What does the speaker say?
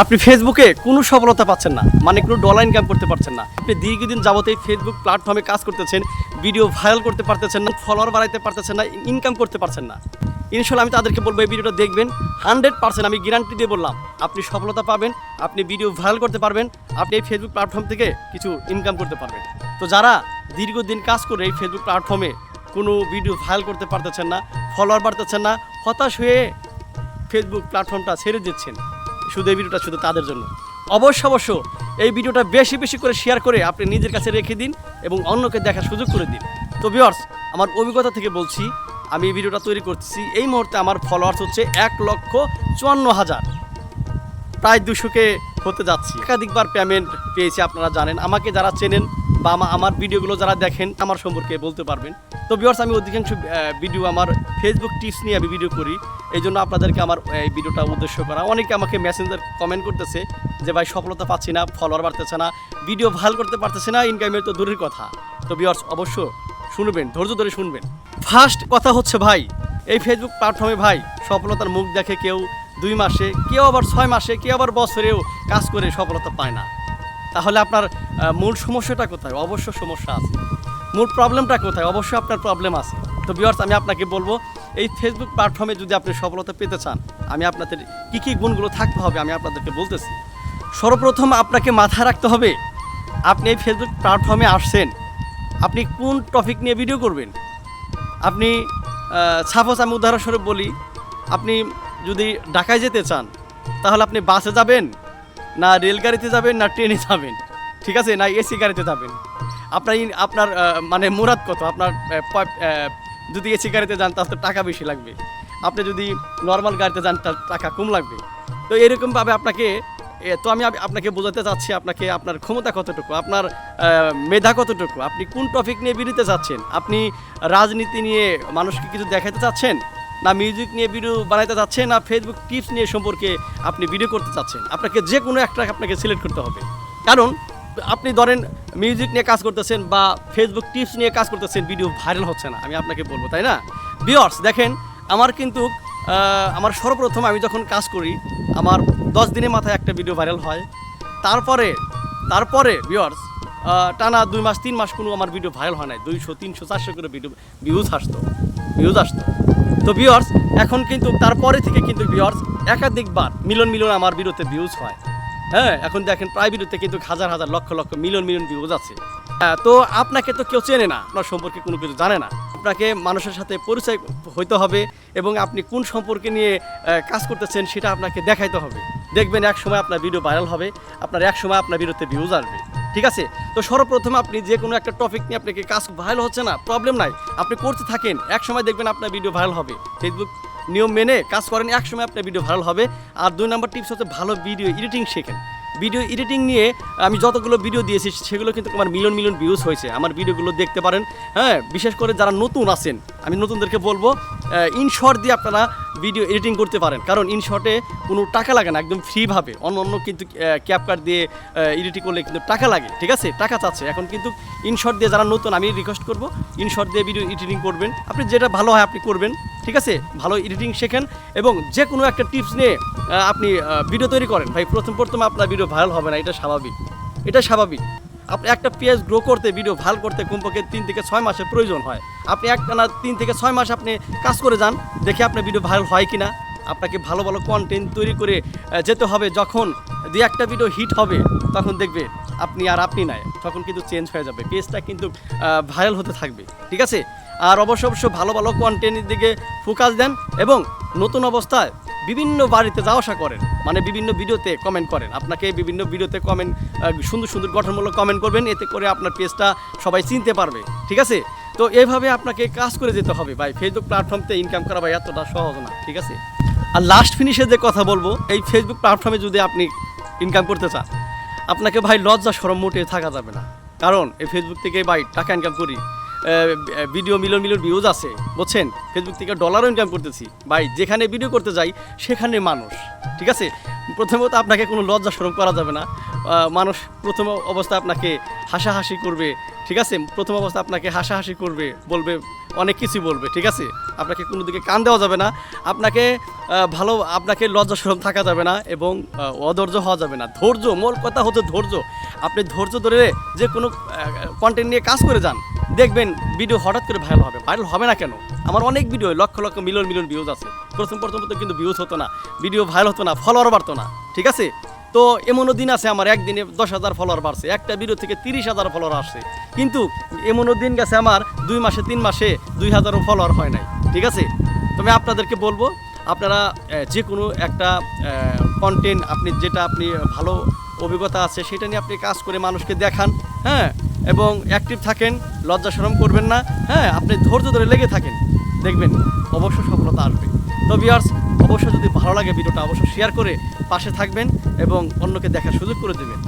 আপনি ফেসবুকে কোনো সফলতা পাচ্ছেন না মানে কোনো ডলার ইনকাম করতে পারছেন না। আপনি দীর্ঘদিন যাবত এই ফেসবুক প্ল্যাটফর্মে কাজ করতেছেন ভিডিও ভাইরাল করতে পারতেছেন না ফলোয়ার বাড়াইতে পারতেছেন না ইনকাম করতে পারছেন না। ইনশাল্লাহ আমি তাদেরকে বলব, এই ভিডিওটা দেখবেন। হান্ড্রেড পার্সেন্ট আমি গ্যারান্টি দিয়ে বললাম, আপনি সফলতা পাবেন, আপনি ভিডিও ভাইরাল করতে পারবেন, আপনি এই ফেসবুক প্ল্যাটফর্ম থেকে কিছু ইনকাম করতে পারবেন। তো যারা দীর্ঘদিন কাজ করে এই ফেসবুক প্ল্যাটফর্মে কোনো ভিডিও ভাইরাল করতে পারতেছেন না ফলোয়ার বাড়তেছেন না, হতাশ হয়ে ফেসবুক প্ল্যাটফর্মটা ছেড়ে দিচ্ছেন। শুধু এই ভিডিওটা শুধু তাদের জন্য। অবশ্য অবশ্য এই ভিডিওটা বেশি বেশি করে শেয়ার করে আপনি নিজের কাছে রেখে দিন এবং অন্যকে দেখার সুযোগ করে দিন। তো ভিওর্স আমার অভিজ্ঞতা থেকে বলছি, আমি এই ভিডিওটা তৈরি করছি এই মুহূর্তে আমার ফলোয়ার্স হচ্ছে এক লক্ষ চুয়ান্ন হাজার। প্রায় দুশোকে হতে যাচ্ছি। একাধিকবার পেমেন্ট পেয়েছি, আপনারা জানেন। আমাকে যারা চেনেন বা আমা- আমার ভিডিওগুলো যারা দেখেন, আমার সম্পর্কে বলতে পারবেন। তো বিয়ার্স আমি অধিকাংশ ভিডিও আমার ফেসবুক টিপস নিয়ে আমি ভিডিও করি। এই জন্য আপনাদেরকে আমার এই ভিডিওটা উদ্দেশ্য করা। অনেকে আমাকে মেসেঞ্জার কমেন্ট করতেছে যে, ভাই, সফলতা পাচ্ছি না ফলোয়ার বাড়তেছে না ভিডিও ভালো করতে পারতেছে না ইনকামের তো দূরের কথা। তো বিয়ার্স অবশ্য শুনবেন, ধৈর্য ধরে শুনবেন। ফার্স্ট কথা হচ্ছে, ভাই, এই ফেসবুক প্ল্যাটফর্মে ভাই, সফলতার মুখ দেখে কেউ দুই মাসে, কেউ আবার ছয় মাসে, কেউ আবার বছরেও কাজ করে সফলতা পায় না। তাহলে আপনার মূল সমস্যাটা কোথায়? অবশ্য সমস্যা আছে। মূল প্রবলেমটা কোথায়? অবশ্যই আপনার প্রবলেম আছে। তো বিয়ার্স আমি আপনাকে বলব, এই ফেসবুক প্ল্যাটফর্মে যদি আপনি সফলতা পেতে চান, আমি আপনাদের কী কী গুণগুলো থাকতে হবে আমি আপনাদেরকে বলতেছি। সর্বপ্রথম আপনাকে মাথায় রাখতে হবে, আপনি এই ফেসবুক প্ল্যাটফর্মে আসছেন, আপনি কোন টপিক নিয়ে ভিডিও করবেন? আপনি সাপোজ আমি উদাহরণস্বরূপ বলি, আপনি যদি ঢাকায় যেতে চান, তাহলে আপনি বাসে যাবেন না রেলগাড়িতে যাবেন, না ট্রেনে যাবেন। ঠিক আছে? না এসি গাড়িতে যাবেন। আপনার আপনার মানে মুরাদ কত? আপনার যদি এসি গাড়িতে যান, তাহলে টাকা বেশি লাগবে। আপনি যদি নর্মাল গাড়িতে যান, তাহলে টাকা কম লাগবে। তো এরকমভাবে আপনাকে তো আমি আপনাকে বোঝাতে চাচ্ছি আপনাকে, আপনার ক্ষমতা কতটুকু? আপনার মেধা কতটুকু? আপনি কোন টপিক নিয়ে বেরোতে চাচ্ছেন? আপনি রাজনীতি নিয়ে মানুষকে কিছু দেখাতে চাচ্ছেন? না মিউজিক নিয়ে ভিডিও বানাইতে চাচ্ছেন না ফেসবুক টিপস নিয়ে সম্পর্কে আপনি ভিডিও করতে চাচ্ছেন, আপনাকে যে কোনো একটা আপনাকে সিলেক্ট করতে হবে। কারণ, আপনি ধরেন মিউজিক নিয়ে কাজ করতেছেন বা ফেসবুক টিপস নিয়ে কাজ করতেছেন ভিডিও ভাইরাল হচ্ছে না, আমি আপনাকে বলব, তাই না? বিয়ার্স দেখেন, আমার কিন্তু আমার সর্বপ্রথম আমি যখন কাজ করি, আমার দশ দিনের মাথায় একটা ভিডিও ভাইরাল হয়। তারপরে তারপরে ভিওয়ার্স টানা দুই মাস, তিন মাস কোনো আমার ভিডিও ভাইরাল হয় নাই। দুইশো, তিনশো, চারশো করে ভিডিও ভিউজ আসতো ভিউজ আসতো। তো ভিওয়ার্স এখন কিন্তু তারপরে থেকে কিন্তু ভিওয়ার্স একাধিকবার মিলন মিলন আমার ভিডিওতে ভিউজ হয়। হ্যাঁ এখন দেখেন প্রায় ভিডিওতে কিন্তু হাজার হাজার lakh lakh million million views আছে। হ্যাঁ, তো আপনাকে তো কেউ চেনে না আপনার সম্পর্কে কোনো কিছু জানে না। আপনাকে মানুষের সাথে পরিচয় হইতে হবে এবং আপনি কোন সম্পর্কে নিয়ে কাজ করতেছেন সেটা আপনাকে দেখাইতে হবে। দেখবেন এক সময় আপনার ভিডিও ভাইরাল হবে আপনার এক সময় আপনার বিরুদ্ধে ভিউজ আসবে। ঠিক আছে? তো সর্বপ্রথম আপনি যে কোনো একটা টপিক নিয়ে আপনাকে কাজ ভাইরাল হচ্ছে না প্রবলেম নাই। আপনি করতে থাকেন, এক সময় দেখবেন আপনার ভিডিও ভাইরাল হবে। ফেসবুক নিয়ম মেনে কাজ করেন, এক সময় আপনার ভিডিও ভাইরাল হবে। আর দুই নম্বর টিপস হচ্ছে ভালো ভিডিও এডিটিং শেখেন। ভিডিও এডিটিং নিয়ে আমি যতগুলো ভিডিও দিয়েছি, সেগুলো কিন্তু আমার মিলিয়ন মিলিয়ন ভিউজ হয়েছে। আমার ভিডিওগুলো দেখতে পারেন। হ্যাঁ বিশেষ করে যারা নতুন আছেন, আমি নতুনদেরকে বলব ইনশর্ট দিয়ে আপনারা ভিডিও এডিটিং করতে পারেন। কারণ ইনশর্টে কোনো টাকা লাগে না, একদম ফ্রিভাবে অন্য অন্য কিন্তু ক্যাপকাট দিয়ে এডিটিং করলে কিন্তু টাকা লাগে, ঠিক আছে? টাকা চাচ্ছে। এখন কিন্তু ইনশর্ট দিয়ে যারা নতুন, আমি রিকোয়েস্ট করব ইনশর্ট দিয়ে ভিডিও এডিটিং করবেন। আপনি যেটা ভালো হয় আপনি করবেন, ঠিক আছে? ভালো এডিটিং শেখেন এবং যে কোনো একটা টিপস নিয়ে আপনি ভিডিও তৈরি করেন। ভাই, প্রথম প্রথম আপনার ভিডিও ভাইরাল হবে না, এটা স্বাভাবিক। এটা স্বাভাবিক। আপনি একটা পেজ গ্রো করতে ভিডিও ভালো করতে কমপক্ষে তিন থেকে ছয় মাসের প্রয়োজন হয়। আপনি একটা না তিন থেকে ছয় মাস আপনি কাজ করে যান, দেখে আপনার ভিডিও ভাইরাল হয় কি না আপনাকে ভালো ভালো কন্টেন্ট তৈরি করে যেতে হবে। যখন দুই একটা ভিডিও হিট হবে, তখন দেখবে আপনি আর আপনি নাই, তখন কিন্তু চেঞ্জ হয়ে যাবে। পেজটা কিন্তু ভাইরাল হতে থাকবে, ঠিক আছে? আর অবশ্য অবশ্য ভালো ভালো কন্টেন্টের দিকে ফোকাস দেন এবং নতুন অবস্থায় বিভিন্ন বাড়িতে যাওয়া আসা করেন মানে বিভিন্ন ভিডিওতে কমেন্ট করেন। আপনাকে বিভিন্ন ভিডিওতে কমেন্ট সুন্দর সুন্দর গঠনমূলক কমেন্ট করবেন, এতে করে আপনার পেজটা সবাই চিনতে পারবে, ঠিক আছে? তো এইভাবে আপনাকে কাজ করে যেতে হবে ভাই ফেসবুক প্ল্যাটফর্মতে ইনকাম করা ভাই এতটা সহজ না, ঠিক আছে? আর লাস্ট ফিনিশে যে কথা বলব, এই ফেসবুক প্ল্যাটফর্মে যদি আপনি ইনকাম করতে চান, আপনাকে ভাই লজ্জা সরম মোটে থাকা যাবে না। কারণ এই ফেসবুক থেকে ভাই টাকা ইনকাম করি ভিডিও মিলিয়ন মিলিয়ন ভিউজ আছে, বুঝছেন? ফেসবুক থেকে ডলারও ইনকাম করতেছি। ভাই, যেখানে ভিডিও করতে যাই, সেখানে মানুষ, ঠিক আছে? প্রথমত আপনাকে কোনো লজ্জা সরম করা যাবে না। মানুষ প্রথম অবস্থায় আপনাকে হাসাহাসি করবে, ঠিক আছে? প্রথম অবস্থা আপনাকে হাসাহাসি করবে, বলবে, অনেক কিছু বলবে, ঠিক আছে? আপনাকে কোনো দিকে কান দেওয়া যাবে না। আপনাকে ভালো, আপনাকে লজ্জা সরম থাকা যাবে না এবং অধৈর্য হওয়া যাবে না। ধৈর্য, মূল কথা হচ্ছে ধৈর্য। আপনি ধৈর্য ধরে যে কোনো কন্টেন্ট নিয়ে কাজ করে যান। দেখবেন ভিডিও হঠাৎ করে ভাইরাল হবে। ভাইরাল হবে না কেন? আমার অনেক video lakh lakh million million views আছে। প্রথম প্রথম তো কিন্তু ভিউজ হতো না ভিডিও ভাইরাল হতো না ফলোয়ার বাড়তো না, ঠিক আছে? তো এমনও দিন আছে আমার, একদিনে দশ হাজার ফলোয়ার বাড়ছে, একটা ভিডিও থেকে তিরিশ হাজার ফলোয়ার আসছে। কিন্তু এমনও দিন গেছে আমার, দুই মাসে, তিন মাসে দুই হাজারও ফলোয়ার হয় নাই, ঠিক আছে? তবে আপনাদেরকে বলব, আপনারা যে কোনো একটা কন্টেন্ট আপনি, যেটা আপনি ভালো অভিজ্ঞতা আছে, সেটা নিয়ে আপনি কাজ করে মানুষকে দেখান হ্যাঁ? এবং অ্যাক্টিভ থাকেন, লজ্জা সরম করবেন না। হ্যাঁ আপনি ধৈর্য ধরে লেগে থাকেন। দেখবেন অবশ্য সফলতা আসবে। তো বিয়ার্স অবশ্যই যদি ভালো লাগে ভিডিওটা অবশ্যই শেয়ার করে পাশে থাকবেন এবং অন্যকে দেখার সুযোগ করে দেবেন।